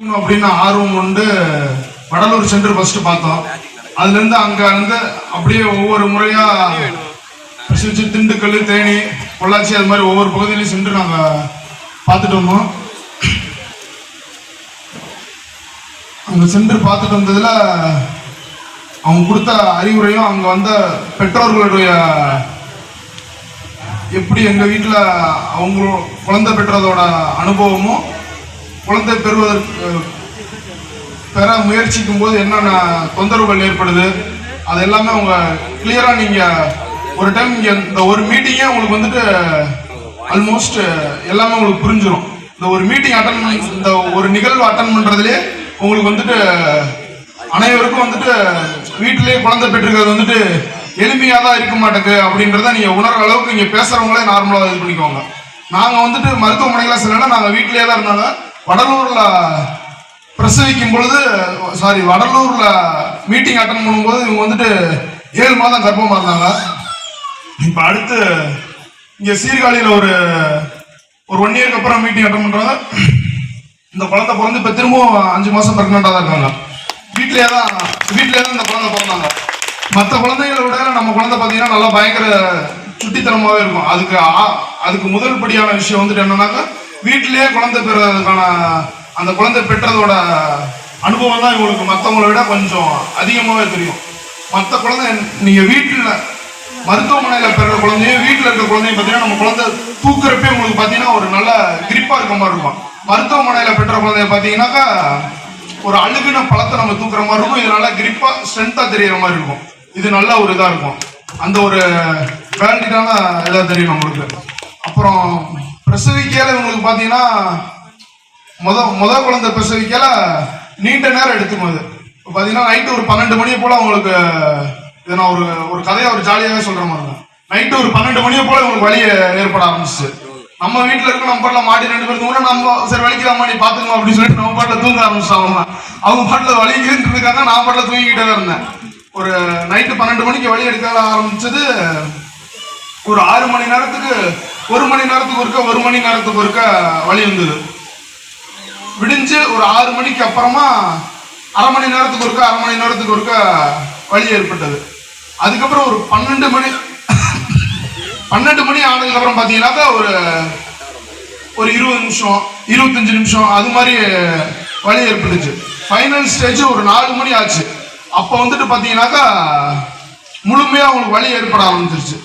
அப்படின்னு ஆர்வம் கொண்டு வடலூர் சென்று ஃபர்ஸ்ட் பார்த்தோம். அதுல இருந்து அங்க இருந்து அப்படியே ஒவ்வொரு முறையா பிரசிச்சு திண்டுக்கல் தேனி பொள்ளாச்சி அது மாதிரி ஒவ்வொரு பகுதியிலையும் சென்று நாங்க பார்த்துட்டு வந்தோம். அங்க சென்று பார்த்துட்டு வந்ததுல அவங்க கொடுத்த அறிவுரையும் அங்க வந்த பெற்றோர்களுடைய எப்படி எங்க வீட்டுல அவங்க குழந்தை பெற்றதோட அனுபவமும் குழந்தை பெறுவதற்கு பெற முயற்சிக்கும் போது என்னென்ன தொந்தரவுகள் ஏற்படுது அது எல்லாமே அவங்க கிளியராக நீங்கள் ஒரு டைம் இங்கே இந்த ஒரு மீட்டிங்கே உங்களுக்கு வந்துட்டு ஆல்மோஸ்ட் எல்லாமே உங்களுக்கு புரிஞ்சிடும் இந்த ஒரு மீட்டிங் அட்டன் இந்த ஒரு நிகழ்வு அட்டன் பண்ணுறதுலே உங்களுக்கு வந்துட்டு அனைவருக்கும் வந்துட்டு வீட்டிலேயே குழந்தை பெற்றிருக்கிறது வந்துட்டு எளிமையாக தான் இருக்க மாட்டேங்குது அப்படின்றத நீங்கள் உணர்ற அளவுக்கு இங்கே பேசுகிறவங்களே நார்மலாக இது பண்ணிக்கோங்க நாங்கள் வந்துட்டு மருத்துவமனையில் செல்லல நாங்கள் வீட்டிலேயே தான் இருந்தாலும் வடலூர்ல பிரசவிக்கும் பொழுது சாரி வடலூர்ல மீட்டிங் அட்டன் பண்ணும்போது இவங்க வந்துட்டு ஏழு மாதம் கர்ப்பமா இருந்தாங்க. இப்ப அடுத்து இங்க சீர்காழியில ஒரு ஒரு ஒன் இயர்க்கு அப்புறம் மீட்டிங் அட்டன் பண்றாங்க. இந்த குழந்தை பிறந்து இப்ப திரும்பவும் அஞ்சு மாசம் பிரெக்னண்டா தான் இருக்காங்க. வீட்டிலே தான் வீட்டிலே தான் இந்த குழந்தை பிறந்தாங்க. மற்ற குழந்தைகளை விட நம்ம குழந்தை பாத்தீங்கன்னா நல்லா பயங்கர சுட்டித்தனமாவே இருக்கும். அதுக்கு ஆ- அதுக்கு முதல் படியான விஷயம் வந்துட்டு என்னன்னாக்கா வீட்டிலேயே குழந்தை பெறதுக்கான அந்த குழந்தை பெற்றதோட அனுபவம் தான் இவங்களுக்கு மற்றவங்களை விட கொஞ்சம் அதிகமாகவே தெரியும். மற்ற குழந்தை நீங்கள் வீட்டில் மருத்துவமனையில் பிறந்த குழந்தையும் வீட்டில் இருக்கிற குழந்தையும் பார்த்தீங்கன்னா நம்ம குழந்தை தூக்குறப்பே உங்களுக்கு பார்த்தீங்கன்னா ஒரு நல்ல கிரிப்பாக இருக்க மாதிரி இருக்கும். மருத்துவமனையில் பெற்ற குழந்தைய பார்த்தீங்கன்னாக்கா ஒரு அழுகின பழத்தை நம்ம தூக்குற மாதிரி இருக்கும். இது நல்லா கிரிப்பா ஸ்ட்ரென்த்தாக தெரியற மாதிரி இருக்கும். இது நல்ல ஒரு இதாக இருக்கும். அந்த ஒரு வேலிடான இதாக தெரியும் நம்மளுக்கு. அப்புறம் பிரசவிக்கையில உங்களுக்கு பார்த்தீங்கன்னா முத முத குழந்தை பிரசவிக்கல நீண்ட நேரம் எடுத்துக்கும் அது. இப்போ பார்த்தீங்கன்னா நைட்டு ஒரு பன்னெண்டு மணியை போல உங்களுக்கு இது நான் ஒரு ஒரு கதையை ஒரு ஜாலியாகவே சொல்ற மாதிரி தான். நைட்டு ஒரு பன்னெண்டு மணியை போல உங்களுக்கு வழி ஏற்பட ஆரம்பிச்சு நம்ம வீட்டில் இருக்க நம்ம பாட்டில் மாடி ரெண்டு பேர் கூட நம்ம சரி வலிக்குதாம்மா நீ பார்த்துக்கோ அப்படின்னு சொல்லிட்டு நம்ம பாட்டில் தூங்க ஆரம்பிச்சாங்க அவங்க பாட்டில் வலிக்குதுன்னு இருக்காங்க நான் பாட்டில் தூங்கிக்கிட்டே தான் இருந்தேன். ஒரு நைட்டு பன்னெண்டு மணிக்கு வலி எடுக்க ஆரம்பிச்சது ஒரு ஆறு மணி நேரத்துக்கு ஒரு மணி நேரத்துக்கு ஒருக்க ஒரு மணி நேரத்துக்கு ஒருக்க வலி வந்தது விடிஞ்சு ஒரு ஆறு மணிக்கு அப்புறமா அரை மணி நேரத்துக்கு ஒருக்க அரை மணி நேரத்துக்கு ஒருக்க வலி ஏற்பட்டது. அதுக்கப்புறம் ஒரு பன்னெண்டு மணி பன்னெண்டு மணி ஆனதுக்கு அப்புறம் ஒரு ஒரு இருபது நிமிஷம் இருபத்தஞ்சு நிமிஷம் அது மாதிரி வலி ஏற்பட்டுச்சு. ஃபைனல் ஸ்டேஜ் ஒரு நாலு மணி ஆச்சு. அப்போ வந்துட்டு பார்த்தீங்கன்னாக்கா முழுமையாக அவங்களுக்கு வலி ஏற்பட ஆரம்பிச்சிருச்சு.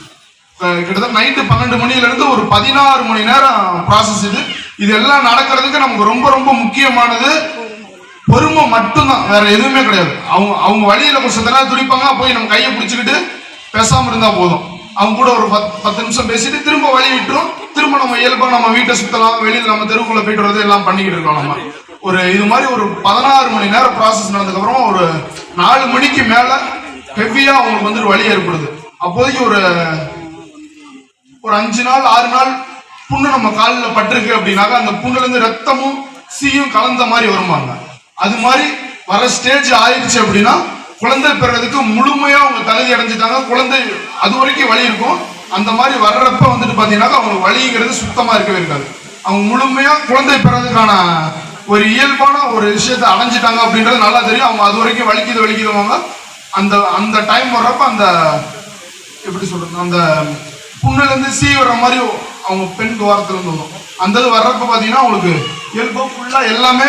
கிட்டத்தட்ட நைட்டு பன்னெண்டு மணில இருந்து ஒரு பதினாறு மணி நேரம் ப்ராசஸ் இது. இது எல்லாம் நடக்கிறதுக்கு நமக்கு ரொம்ப ரொம்ப முக்கியமானது பொறுமை மட்டும்தான். வேற எதுவுமே கிடையாது. அவங்க அவங்க வழியில கொஞ்சம் நேரம் துடிப்பாங்க போய் நம்ம கையை பிடிச்சிக்கிட்டு பேசாம இருந்தா போதும். அவங்க கூட ஒரு பத் பத்து நிமிஷம் பேசிட்டு திரும்ப வழி விட்டுரும். திரும்ப நம்ம இயல்பா நம்ம வீட்டை சுத்தலாம் வெளியில நம்ம தெருவுக்குள்ள போயிட்டு வரது எல்லாம் பண்ணிக்கிட்டு இருக்கோம் நம்ம. ஒரு இது மாதிரி ஒரு பதினாறு மணி நேரம் ப்ராசஸ் நடந்ததுக்கு ஒரு நாலு மணிக்கு மேல ஹெவியா அவங்களுக்கு வந்து ஒரு வழி ஏற்படுது. அப்போதைக்கு ஒரு ஒரு அஞ்சு நாள் ஆறு நாள் புண்ணு நம்ம காலில் பட்டிருக்கு அப்படின்னாக்கா அந்த புண்ணுலேருந்து ரத்தமும் சீயும் கலந்த மாதிரி வருவாங்க அது மாதிரி வர ஸ்டேஜ் ஆயிடுச்சு அப்படின்னா குழந்தை பெறதுக்கு முழுமையாக அவங்க தகுதி அடைஞ்சிட்டாங்க. குழந்தை அது வரைக்கும் வலி இருக்கும். அந்த மாதிரி வர்றப்ப வந்துட்டு பார்த்தீங்கன்னாக்கா அவங்க வலிங்கிறது சுத்தமாக இருக்கவே இருக்காது. அவங்க முழுமையாக குழந்தை பெறதுக்கான ஒரு இயல்பான ஒரு விஷயத்தை அடைஞ்சிட்டாங்க அப்படின்றது நல்லா தெரியும். அவங்க அது வரைக்கும் வலிக்குது வலிக்குதுவாங்க அந்த அந்த டைம் வர்றப்ப அந்த எப்படி சொல்றது அந்த புண்ணுலேருந்து சீ வர்ற மாதிரி அவங்க பெண் துவாரத்துல இருந்து வரும். அந்த இது வர்றப்ப பார்த்தீங்கன்னா உங்களுக்கு எல்போ ஃபுல்லாக எல்லாமே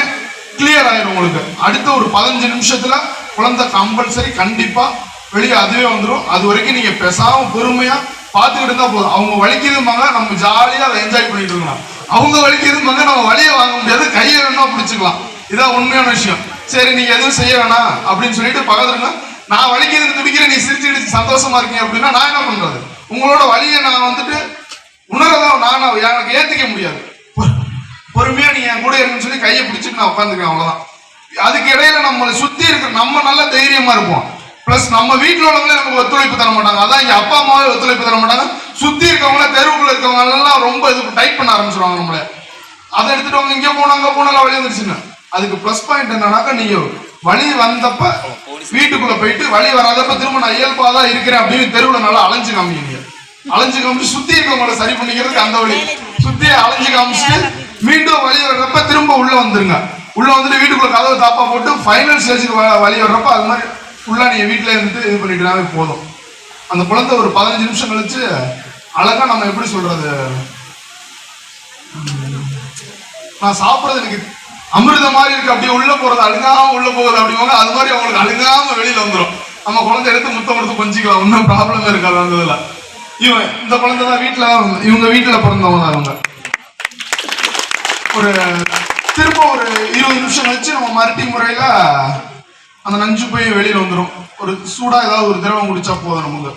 கிளியர் ஆயிடும் உங்களுக்கு. அடுத்த ஒரு பதினஞ்சு நிமிஷத்தில் குழந்தை கம்பல்சரி கண்டிப்பாக வெளியே அதுவே வந்துடும் அது வரைக்கும் நீங்கள் பெசாமல் பொறுமையாக பார்த்துக்கிட்டு இருந்தால் போதும். அவங்க வலிக்குதும்பாங்க நம்ம ஜாலியாக அதை என்ஜாய் பண்ணிட்டு இருக்கலாம். அவங்க வலிக்குதும்பாங்க நம்ம வழியை வாங்க முடியாது. கையை வேணா பிடிச்சிக்கலாம். இதான் உண்மையான விஷயம். சரி நீங்கள் எதுவும் செய்ய வேணாம் அப்படின்னு சொல்லிட்டு பக்கத்துல நான் வலிக்கிறது துடிக்கிறேன் நீ சிரிச்சுட்டு சந்தோஷமா இருக்கீங்க அப்படின்னா நான் என்ன பண்றது? உங்களோட வழியை நான் வந்துட்டு உணரதான் நான்? எனக்கு ஏத்துக்க முடியாது. பொறுமையா நீ என் கூட இருக்குன்னு சொல்லி கையை பிடிச்சிட்டு நான் உட்காந்துக்கிறேன் அவ்வளவுதான். அதுக்கு இடையில நம்மளை சுத்தி இருக்கிற நம்ம நல்ல தைரியமா இருப்போம். பிளஸ் நம்ம வீட்டில் உள்ளவங்களே நமக்கு ஒத்துழைப்பு தர மாட்டாங்க. அதான் இங்க அப்பா அம்மாவே ஒத்துழைப்பு தர மாட்டாங்க. சுத்தி இருக்கவங்கள தெருவுக்குள்ள இருக்கவங்க எல்லாம் ரொம்ப இது டைப் பண்ண ஆரம்பிச்சிருவாங்க நம்மள. அதை எடுத்துட்டு அவங்க இங்கே போனாங்க போனாலும் வழி வந்துருச்சுன்னு. அதுக்கு ப்ளஸ் பாயிண்ட் என்னன்னாக்கா நீங்க வழி வந்தப்ப வீட்டுக்குள்ள போயிட்டு வழி வராதப்ப திரும்ப நான் இயல்பா தான் இருக்கிறேன் அப்படின்னு தெருவுல நல்லா அலைஞ்சு காமிங்க. அலைஞ்சு காமிச்சு சுத்தி இருக்கவங்கள சரி பண்ணிக்கிறதுக்கு அந்த வழி. சுத்தியை அலைஞ்சு காமிச்சுட்டு மீண்டும் வழி வர்றப்ப திரும்ப உள்ள வந்துருங்க. உள்ள வந்துட்டு வீட்டுக்குள்ள கதவை தாப்பா போட்டு ஃபைனல் ஸ்டேஜுக்கு வழி வர்றப்ப அது மாதிரி ஃபுல்லா நீங்க வீட்டுல இருந்துட்டு இது பண்ணிட்டுனாவே போதும். அந்த குழந்தை ஒரு பதினஞ்சு நிமிஷம் கழிச்சு அழகா நம்ம எப்படி சொல்றது? நான் சாப்பிட்றது எனக்கு அமிர்த மாதிரி இருக்கு. அப்படியே உள்ள போறது அழுகாம உள்ள போகுது அப்படிவாங்க அது மாதிரி அவங்களுக்கு அழுகாம வெளியில வந்துடும் நம்ம குழந்தை எடுத்து முத்தம் கொடுத்து கொஞ்சிக்கலாம் ஒன்றும் ப்ராப்ளம் இருக்காது அந்த இதுல. இவன் இந்த குழந்தை தான் வீட்டுல தான் இவங்க வீட்டுல பிறந்தவங்க தான் அவங்க ஒரு திரும்ப ஒரு இருபது நிமிஷம் கழிச்சு நம்ம மறுட்டி முறையில அந்த நஞ்சு போய் வெளியில வந்துடும் ஒரு சூடா ஏதாவது ஒரு திரவம் குடிச்சா போதும் நமக்கு.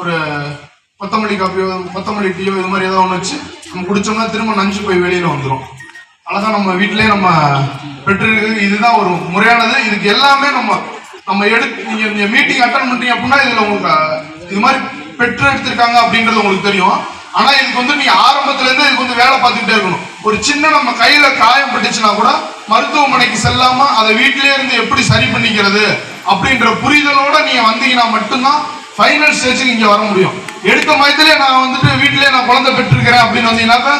ஒரு கொத்தமல்லி காப்பியோ கொத்தமல்லி டீயோ இது மாதிரி ஏதாவது ஒன்று வச்சு நம்ம குடிச்சோம்னா திரும்ப நஞ்சு போய் வெளியில வந்துடும் அழகா நம்ம வீட்டிலேயே நம்ம பெற்றிருக்கு. இதுதான் ஒரு முறையானது. இதுக்கு எல்லாமே நம்ம நம்ம எடுத்து நீங்க நீங்க மீட்டிங் அட்டன் பண்றீங்க அப்படின்னா இதுல உங்களுக்கு இது மாதிரி பெற்று எடுத்திருக்காங்க அப்படின்றது உங்களுக்கு தெரியும். ஆனா இதுக்கு வந்து நீங்கள் ஆரம்பத்துல இருந்து இதுக்கு வந்து வேலை பார்த்துக்கிட்டே இருக்கணும். ஒரு சின்ன நம்ம கையில காயம் பட்டுச்சுன்னா கூட மருத்துவமனைக்கு செல்லாம அதை வீட்டிலே இருந்து எப்படி சரி பண்ணிக்கிறது அப்படின்ற புரிதலோட நீங்க வந்தீங்கன்னா மட்டும்தான் ஃபைனல் ஸ்டேஜுக்கு இங்க வர முடியும். எடுத்த மயத்திலே நான் வந்துட்டு வீட்டிலே நான் குழந்தை பெற்றிருக்கிறேன் அப்படின்னு வந்தீங்கன்னாக்கா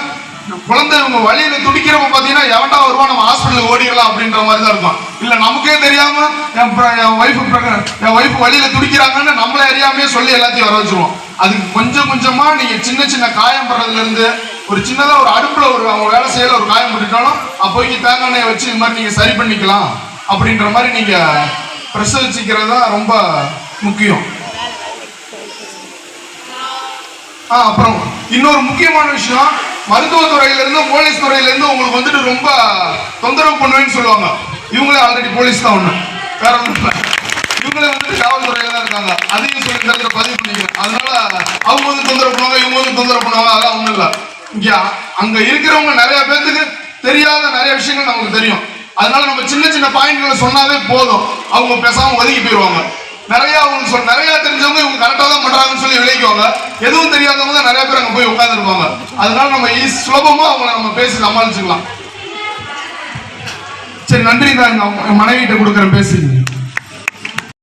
குழந்தை இவங்க வழியில துடிக்கிறப்ப பாத்தீங்கன்னா எவன்டா வருவா நம்ம ஹாஸ்பிட்டலுக்கு ஓடிடலாம் அப்படின்ற மாதிரி தான் இருக்கும். இல்ல நமக்கே தெரியாம என் பிர- என் ஒய்ஃபு என் ஒய்ஃப் வழியில துடிக்கிறாங்கன்னு நம்மளே அறியாமே சொல்லி எல்லாத்தையும் வர வச்சிருவோம். அதுக்கு கொஞ்சம் கொஞ்சமா நீங்க சின்ன சின்ன காயம் படுறதுல இருந்து ஒரு சின்னதா ஒரு அடுப்புல ஒரு அவங்க வேலை செய்யல ஒரு காயம் பட்டுட்டாலும் அப்போ இங்க தேங்காய் எண்ணெயை வச்சு இது மாதிரி நீங்க சரி பண்ணிக்கலாம். அப்படின்ற மாதிரி நீங்க பிரசவிச்சுக்கிறது தான் ரொம்ப முக்கியம். ஆ, அப்புறம் இன்னொரு முக்கியமான விஷயம் மருத்துவத்துறையில இருந்து போலீஸ் துறையில இருந்து உங்களுக்கு வந்துட்டு ரொம்ப தொந்தரவு பண்ணுவேன்னு சொல்லுவாங்க. இவங்களே ஆல்ரெடி போலீஸ் தான் ஒண்ணு. வேற ஒன்றும் இவங்களே வந்துட்டு காவல்துறையில தான் இருக்காங்க. அதையும் சொல்லி தரத்துல பதிவு பண்ணிக்கிறேன். அதனால அவங்க வந்து தொந்தரவு பண்ணுவாங்க இவங்க வந்து தொந்தரவு பண்ணுவாங்க அதெல்லாம் ஒண்ணும் இல்ல. இங்க அங்க இருக்கிறவங்க நிறைய பேர்த்துக்கு தெரியாத நிறைய விஷயங்கள் நமக்கு தெரியும். அதனால நம்ம சின்ன சின்ன பாயிண்ட்களை சொன்னாவே போதும். அவங்க பேசாம ஒதுங்கி போயிடுவாங்க நிறைய அவங்களுக்கு சொல் நிறைய தெரிஞ்சவங்க இவங்க சொல்லி விளைக்குவாங்க எதுவும் தெரியாதவங்க தான் நிறைய பேர் அங்க போய் உட்காந்துருப்பாங்க அதனால நம்ம ஈஸ்- சுலபமா அவங்கள நம்ம பேசி சமாளிச்சுக்கலாம். சரி நன்றி தான் மனைவிட்ட கொடுக்குறேன். பேசி